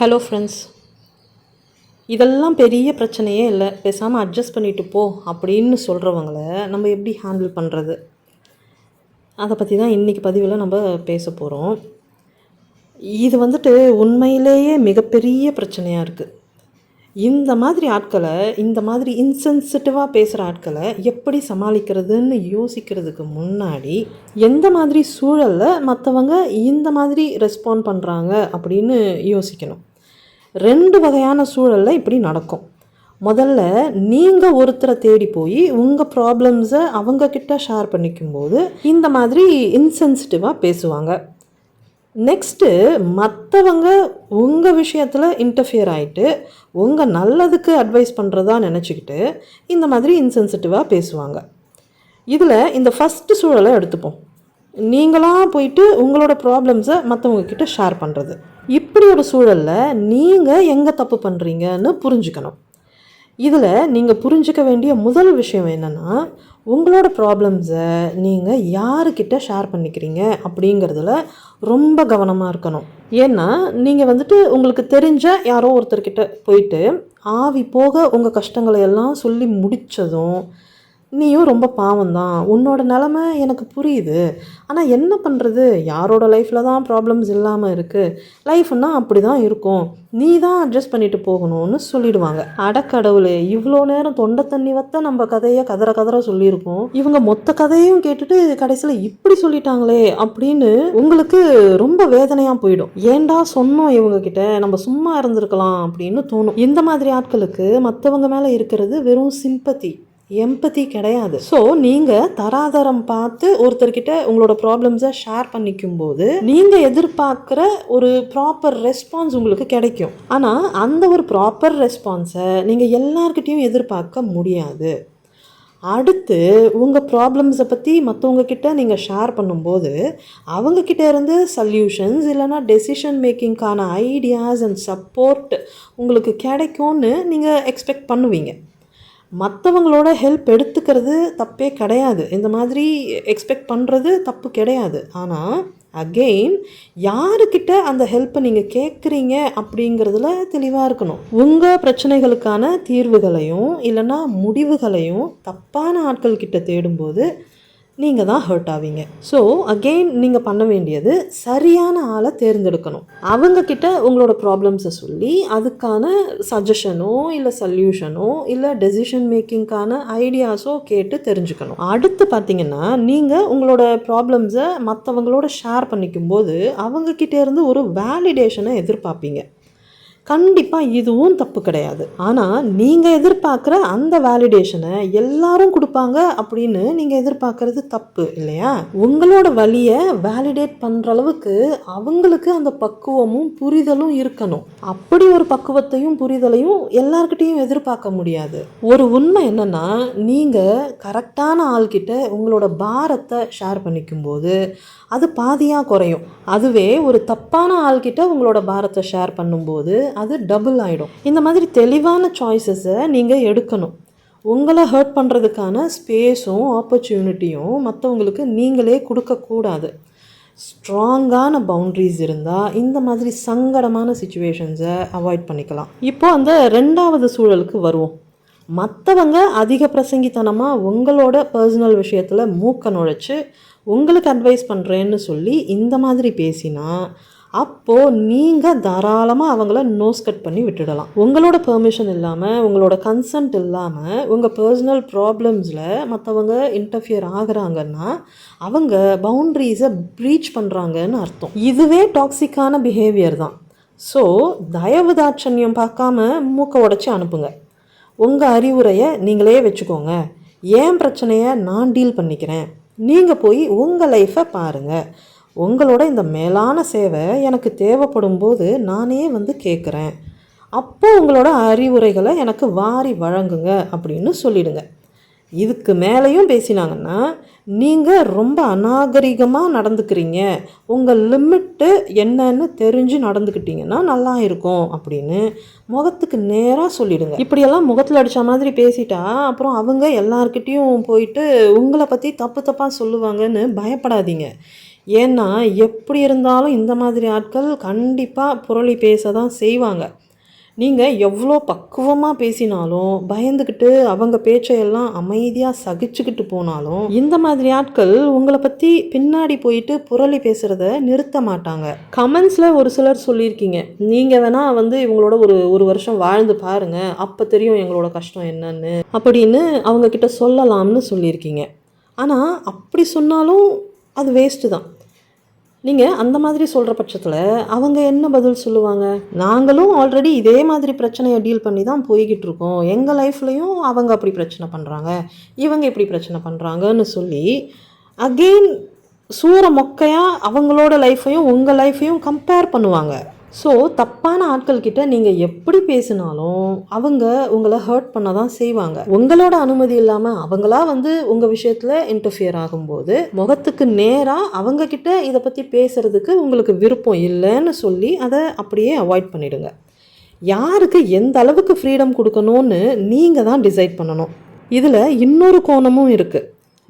Hello friends இதெல்லாம் பெரிய பிரச்சனையே இல்லை. பேசாமல் அட்ஜஸ்ட் பண்ணிட்டு போ அப்படின்னு சொல்கிறவங்கள நம்ம எப்படி ஹேண்டில் பண்ணுறது அதை பற்றி தான் இன்றைக்கி பதிவில் நம்ம பேச போகிறோம் இது வந்துட்டு உண்மையிலேயே மிகப்பெரிய பிரச்சனையாக இருக்குது இந்த மாதிரி ஆட்களை இந்த மாதிரி இன்சென்சிட்டிவாக பேசுகிற ஆட்களை எப்படி சமாளிக்கிறதுன்னு யோசிக்கிறதுக்கு முன்னாடி எந்த மாதிரி சூழலில் மற்றவங்க இந்த மாதிரி ரெஸ்பாண்ட் பண்ணுறாங்க அப்படின்னு யோசிக்கணும். ரெண்டு வகையான சூழலில் இப்படி நடக்கும். முதல்ல நீங்கள் ஒருத்தரை தேடி போய் உங்கள் ப்ராப்ளம்ஸை அவங்கக்கிட்ட ஷேர் பண்ணிக்கும்போது இந்த மாதிரி இன்சென்சிட்டிவாக பேசுவாங்க. நெக்ஸ்ட்டு மற்றவங்க உங்கள் விஷயத்தில் இன்டர்ஃபியர் ஆகிட்டு உங்கள் நல்லதுக்கு அட்வைஸ் பண்ணுறதா நினச்சிக்கிட்டு இந்த மாதிரி இன்சென்சிட்டிவாக பேசுவாங்க. இதில் இந்த ஃபஸ்ட்டு சூழலை எடுத்துப்போம். நீங்களாக போயிட்டு உங்களோட ப்ராப்ளம்ஸை மற்றவங்கக்கிட்ட ஷேர் பண்ணுறது இப்படி ஒரு சூழலில் நீங்கள் எங்கே தப்பு பண்ணுறீங்கன்னு புரிஞ்சுக்கணும். இதில் நீங்கள் புரிஞ்சுக்க வேண்டிய முதல் விஷயம் என்னென்னா உங்களோட ப்ராப்ளம்ஸை நீங்கள் யாருக்கிட்ட ஷேர் பண்ணிக்கிறீங்க அப்படிங்கிறதுல ரொம்ப கவனமாக இருக்கணும். ஏன்னா நீங்கள் வந்துட்டு உங்களுக்கு தெரிஞ்ச யாரோ ஒருத்தர்கிட்ட போயிட்டு ஆவி போக உங்கள் கஷ்டங்களை எல்லாம் சொல்லி முடித்ததும் நீயும் ரொம்ப பாவம்தான். உன்னோட நிலமை எனக்கு புரியுது. ஆனால் என்ன பண்ணுறது யாரோட லைஃப்பில் தான் ப்ராப்ளம்ஸ் இல்லாமல் இருக்குது லைஃப்னா அப்படி தான் இருக்கும். நீ தான் அட்ஜஸ்ட் பண்ணிட்டு போகணும்னு சொல்லிடுவாங்க. அடக்கடவுளே இவ்வளோ நேரம் தொண்டை தண்ணி வத்த நம்ம கதையை கதற கதற சொல்லியிருக்கோம். இவங்க மொத்த கதையும் கேட்டுட்டு கடைசியில் இப்படி சொல்லிட்டாங்களே அப்படின்னு உங்களுக்கு ரொம்ப வேதனையாக போயிடும். ஏன்டா சொன்னோம் இவங்க கிட்ட? நம்ம சும்மா இருந்திருக்கலாம் அப்படின்னு தோணும். இந்த மாதிரி ஆட்களுக்கு மற்றவங்க மேலே இருக்கிறது வெறும் சிம்பத்தி எம்பத்தி கிடையாது. ஸோ நீங்கள் தராதரம் பார்த்து ஒருத்தர்கிட்ட உங்களோட ப்ராப்ளம்ஸை ஷேர் பண்ணிக்கும் போது நீங்கள் எதிர்பார்க்குற ஒரு ப்ராப்பர் ரெஸ்பான்ஸ் உங்களுக்கு கிடைக்கும். ஆனால் அந்த ஒரு ப்ராப்பர் ரெஸ்பான்ஸை நீங்கள் எல்லார்கிட்டேயும் எதிர்பார்க்க முடியாது. அடுத்து உங்கள் ப்ராப்ளம்ஸை பற்றி மற்றவங்க கிட்ட நீங்கள் ஷேர் பண்ணும்போது அவங்கக்கிட்ட இருந்து சல்யூஷன்ஸ் இல்லைனா டெசிஷன் மேக்கிங்க்கான ஐடியாஸ் அண்ட் சப்போர்ட் உங்களுக்கு கிடைக்கும்னு நீங்கள் எக்ஸ்பெக்ட் பண்ணுவீங்க. மற்றவங்களோட ஹெல்ப் எடுத்துக்கிறது தப்பே கிடையாது. இந்த மாதிரி எக்ஸ்பெக்ட் பண்ணுறது தப்பு கிடையாது. ஆனால் அகெயின் யாருக்கிட்ட அந்த ஹெல்ப்பை நீங்கள் கேட்குறீங்க அப்படிங்கிறதுல தெளிவாக இருக்கணும். உங்கள் பிரச்சனைகளுக்கான தீர்வுகளையும் இல்லைன்னா முடிவுகளையும் தப்பான ஆட்கள்கிட்ட தேடும்போது நீங்கள் தான் ஹர்ட் ஆவீங்க. ஸோ அகெயின் நீங்கள் பண்ண வேண்டியது சரியான ஆளை தேர்ந்தெடுக்கணும். அவங்கக்கிட்ட உங்களோட ப்ராப்ளம்ஸை சொல்லி அதுக்கான சஜஷனோ இல்லை சல்யூஷனோ இல்லை டெசிஷன் மேக்கிங்க்கான ஐடியாஸோ கேட்டு தெரிஞ்சுக்கணும். அடுத்து பார்த்தீங்கன்னா நீங்கள் உங்களோட ப்ராப்ளம்ஸை மற்றவங்களோட ஷேர் பண்ணிக்கும்போது போது அவங்கக்கிட்டேருந்து ஒரு வேலிடேஷனை எதிர்பார்ப்பீங்க. கண்டிப்பாக இதுவும் தப்பு கிடையாது. ஆனால் நீங்கள் எதிர்பார்க்குற அந்த வேலிடேஷனை எல்லாரும் கொடுப்பாங்க அப்படின்னு நீங்கள் எதிர்பார்க்கறது தப்பு இல்லையா? உங்களோட வழியை வேலிடேட் பண்ணுற அளவுக்கு அவங்களுக்கு அந்த பக்குவமும் புரிதலும் இருக்கணும். அப்படி ஒரு பக்குவத்தையும் புரிதலையும் எல்லார்கிட்டையும் எதிர்பார்க்க முடியாது. ஒரு உண்மை என்னன்னா நீங்கள் கரெக்டான ஆள்கிட்ட உங்களோட பாரத்தை ஷேர் பண்ணிக்கும்போது அது பாதியாக குறையும். அதுவே ஒரு தப்பான ஆள்கிட்ட உங்களோட பாரத்தை ஷேர் பண்ணும்போது அது டபுள் ஆகிடும் இந்த மாதிரி தெளிவான சாய்ஸஸை நீங்கள் எடுக்கணும். உங்களை ஹர்ட் பண்ணுறதுக்கான ஸ்பேஸும் ஆப்பர்ச்சுனிட்டியும் மற்றவங்களுக்கு நீங்களே கொடுக்கக்கூடாது. ஸ்ட்ராங்கான பவுண்ட்ரிஸ் இருந்தால் இந்த மாதிரி சங்கடமான சுச்சுவேஷன்ஸை அவாய்ட் பண்ணிக்கலாம். இப்போ அந்த ரெண்டாவது சூழலுக்கு வருவோம். மற்றவங்க அதிக பிரசங்கித்தனமாக உங்களோட பர்சனல் விஷயத்தில் மூக்க நுழைச்சி உங்களுக்கு அட்வைஸ் பண்ணுறேன்னு சொல்லி இந்த மாதிரி பேசினா அப்போது நீங்கள் தாராளமாக அவங்கள நோஸ் கட் பண்ணி விட்டுடலாம். உங்களோட பெர்மிஷன் இல்லாமல் உங்களோட கன்சன்ட் இல்லாமல் உங்கள் பர்சனல் ப்ராப்ளம்ஸில் மற்றவங்க இன்டர்ஃபியர் ஆகுறாங்கன்னா அவங்க பவுண்ட்ரிஸை ப்ரீச் பண்ணுறாங்கன்னு அர்த்தம். இதுவே டாக்ஸிக்கான பிஹேவியர் தான். ஸோ தயவு தாட்சண்யம் பார்க்காம மூக்கை உடச்சி அனுப்புங்க. உங்கள் அறிவுரையை நீங்களே வச்சுக்கோங்க. ஏன் பிரச்சனையை நான் டீல் பண்ணிக்கிறேன்? நீங்கள் போய் உங்கள் லைஃப்பை பாருங்கள் உங்களோட இந்த மேலான சேவை எனக்கு தேவைப்படும் போது நானே வந்து கேட்குறேன் அப்போ உங்களோட அறிவுரைகளை எனக்கு வாரி வழங்குங்க அப்படின்னு சொல்லிடுங்க. இதுக்கு மேலேயும் பேசினாங்கன்னா நீங்கள் ரொம்ப அநாகரிகமாக நடந்துக்கிறீங்க. உங்கள் லிமிட்டு என்னன்னு தெரிஞ்சு நடந்துக்கிட்டீங்கன்னா நல்லா இருக்கும் அப்படின்னு முகத்துக்கு நேராக சொல்லிடுங்க. இப்படியெல்லாம் முகத்தில் அடித்த மாதிரி பேசிட்டா அப்புறம் அவங்க எல்லார்கிட்டேயும் போயிட்டு உங்களை பற்றி தப்பு தப்பாக சொல்லுவாங்கன்னு பயப்படாதீங்க. ஏன்னா எப்படி இருந்தாலும் இந்த மாதிரி ஆட்கள் கண்டிப்பாக புரளி பேச தான் செய்வாங்க. நீங்கள் எவ்வளோ பக்குவமாக பேசினாலும் பயந்துக்கிட்டு அவங்க பேச்சையெல்லாம் அமைதியாக சகிச்சுக்கிட்டு போனாலும் இந்த மாதிரி ஆட்கள் உங்களை பற்றி பின்னாடி போயிட்டு புரளி பேசுகிறத நிறுத்த மாட்டாங்க. கமெண்ட்ஸில் ஒரு சிலர் சொல்லியிருக்கீங்க. நீங்கள் வேணால் வந்து இவங்களோட ஒரு ஒரு வருஷம் வாழ்ந்து பாருங்கள் அப்போ தெரியும் எங்களோட கஷ்டம் என்னன்னு அப்படின்னு அவங்கக்கிட்ட சொல்லலாம்னு சொல்லியிருக்கீங்க. ஆனால் அப்படி சொன்னாலும் அது வேஸ்ட்டு தான். நீங்கள் அந்த மாதிரி சொல்கிற பட்சத்தில் அவங்க என்ன பதில் சொல்லுவாங்க? நாங்களும் ஆல்ரெடி இதே மாதிரி பிரச்சனையை டீல் பண்ணி தான் போய்கிட்டு இருக்கோம் எங்கள் லைஃப்லையும் அவங்க அப்படி பிரச்சனை பண்ணுறாங்க இவங்க இப்படி பிரச்சனை பண்ணுறாங்கன்னு சொல்லி அகெயின் சூற மொக்கையாக அவங்களோட லைஃப்பையும் உங்கள் லைஃப்பையும் கம்பேர் பண்ணுவாங்க. ஸோ தப்பான ஆட்கள் கிட்ட நீங்கள் எப்படி பேசினாலும் அவங்க உங்களை ஹர்ட் பண்ண தான் செய்வாங்க. உங்களோட அனுமதி இல்லாமல் அவங்களா வந்து உங்கள் விஷயத்தில் இன்டர்ஃபியர் ஆகும்போது முகத்துக்கு நேராக அவங்க கிட்ட இதை பற்றி பேசுறதுக்கு உங்களுக்கு விருப்பம் இல்லைன்னு சொல்லி அதை அப்படியே அவாய்ட் பண்ணிடுங்க. யாருக்கு எந்த அளவுக்கு ஃப்ரீடம் கொடுக்கணும்னு நீங்கள் தான் டிசைட் பண்ணணும். இதில் இன்னொரு கோணமும் இருக்குது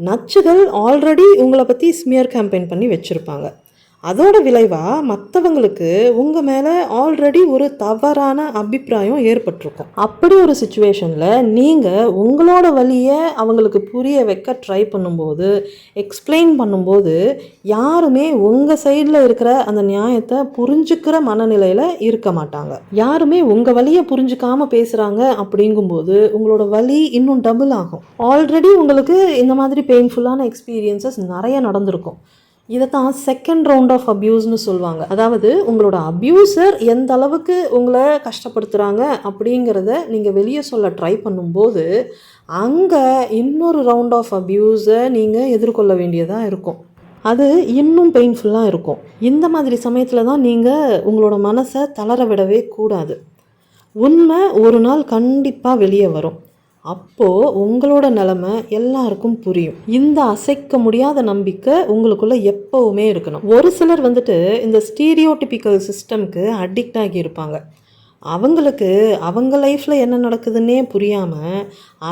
நச்சுகள் ஆல்ரெடி உங்களை பற்றி ஸ்மியர் கேம்பெயின் பண்ணி வச்சுருப்பாங்க. அதோட விளைவாக மற்றவங்களுக்கு உங்கள் மேலே ஆல்ரெடி ஒரு தவறான அபிப்பிராயம் ஏற்பட்டிருக்கும். அப்படி ஒரு சுச்சுவேஷனில் நீங்கள் உங்களோட வழியை அவங்களுக்கு புரிய வைக்க ட்ரை பண்ணும்போது எக்ஸ்பிளைன் பண்ணும்போது யாருமே உங்கள் சைடில் இருக்கிற அந்த நியாயத்தை புரிஞ்சுக்கிற மனநிலையில் இருக்க மாட்டாங்க. யாருமே உங்கள் வழியை புரிஞ்சுக்காமல் பேசுகிறாங்க அப்படிங்கும்போது உங்களோட வழி இன்னும் டபுள் ஆகும். ஆல்ரெடி உங்களுக்கு இந்த மாதிரி பெயின்ஃபுல்லான எக்ஸ்பீரியன்சஸ் நிறைய நடந்திருக்கும். இதை தான் செகண்ட் ரவுண்ட் ஆஃப் அப்யூஸ்னு சொல்லுவாங்க. அதாவது உங்களோட அப்யூசர் எந்த அளவுக்கு உங்களை கஷ்டப்படுத்துகிறாங்க அப்படிங்கிறத நீங்கள் வெளியே சொல்ல ட்ரை பண்ணும்போது அங்கே இன்னொரு ரவுண்ட் ஆஃப் அப்யூஸை நீங்கள் எதிர்கொள்ள வேண்டியதாக இருக்கும். அது இன்னும் பெயின்ஃபுல்லாக இருக்கும். இந்த மாதிரி சமயத்தில் தான் நீங்கள் உங்களோட மனசை தளர விடவே கூடாது. உண்மை ஒரு நாள் கண்டிப்பாக வெளியே வரும். அப்போது உங்களோட நிலமை எல்லாருக்கும் புரியும். இந்த அசைக்க முடியாத நம்பிக்கை உங்களுக்குள்ளே எப்போவுமே இருக்கணும். ஒரு சிலர் வந்துட்டு இந்த ஸ்டீரியோடிபிக்கல் சிஸ்டம்க்கு அடிக்ட் ஆகி இருப்பாங்க. அவங்களுக்கு அவங்க லைஃப்பில் என்ன நடக்குதுன்னே புரியாமல்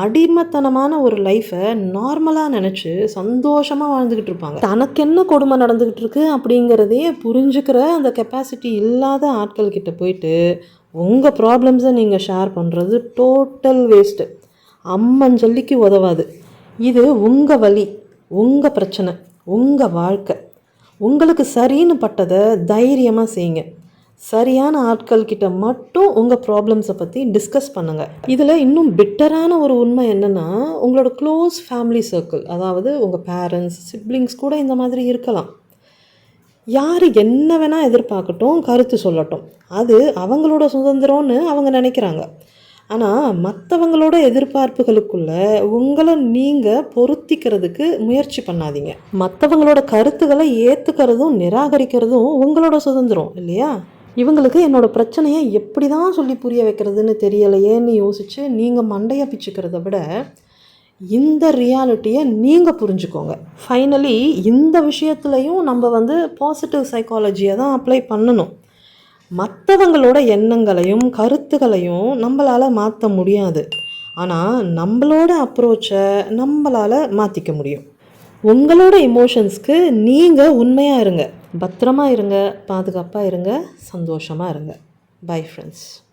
அடிமத்தனமான ஒரு லைஃப்பை நார்மலாக நினச்சி சந்தோஷமாக வாழ்ந்துக்கிட்டு இருப்பாங்க. தனக்கு என்ன கொடுமை நடந்துக்கிட்டு இருக்கு அப்படிங்கிறதையே புரிஞ்சுக்கிற அந்த கெப்பாசிட்டி இல்லாத ஆட்கள் கிட்டே போயிட்டு உங்கள் ப்ராப்ளம்ஸை நீங்கள் ஷேர் பண்ணுறது டோட்டல் வேஸ்ட்டு அம்மஞ்சொல்லிக்கு உதவாது. இது உங்கள் வழி உங்கள் பிரச்சனை உங்கள் வாழ்க்கை. உங்களுக்கு சரின்னு பட்டதை தைரியமாக செய்யுங்க. சரியான ஆட்கள் கிட்ட மட்டும் உங்கள் ப்ராப்ளம்ஸை பற்றி டிஸ்கஸ் பண்ணுங்கள் இதில் இன்னும் பெட்டரான ஒரு உண்மை என்னென்னா உங்களோட க்ளோஸ் ஃபேமிலி சர்க்கிள் அதாவது உங்கள் பேரண்ட்ஸ் சிப்ளிங்ஸ் கூட இந்த மாதிரி இருக்கலாம். யார் என்ன வேணால் எதிர்பார்க்கட்டும் கருத்து சொல்லட்டும். அது அவங்களோட சுதந்திரம்னு அவங்க நினைக்கிறாங்க. ஆனால் மற்றவங்களோட எதிர்பார்ப்புகளுக்குள்ளே உங்களை நீங்கள் பொருத்திக்கிறதுக்கு முயற்சி பண்ணாதீங்க. மற்றவங்களோட கருத்துக்களை ஏற்றுக்கிறதும் நிராகரிக்கிறதும் உங்களோட சுதந்திரம் இல்லையா? இவங்களுக்கு என்னோடய பிரச்சனையை எப்படி தான் சொல்லி புரிய வைக்கிறதுன்னு தெரியலையேன்னு யோசித்து நீங்கள் மண்டையை பிச்சுக்கிறத விட இந்த ரியாலிட்டியை நீங்கள் புரிஞ்சுக்கோங்க. ஃபைனலி இந்த விஷயத்துலையும் நம்ம வந்து பாசிட்டிவ் சைக்காலஜியை தான் அப்ளை பண்ணணும். மற்றவங்களோட எண்ணங்களையும் கருத்துக்களையும் நம்மளால் மாற்ற முடியாது. ஆனால் நம்மளோட அப்ரோச்சை நம்மளால் மாற்றிக்க முடியும். உங்களோட எமோஷன்ஸ்க்கு நீங்கள் உண்மையாக இருங்க. பத்திரமா இருங்க பாதுகாப்பாக இருங்க சந்தோஷமாக இருங்க. Bye friends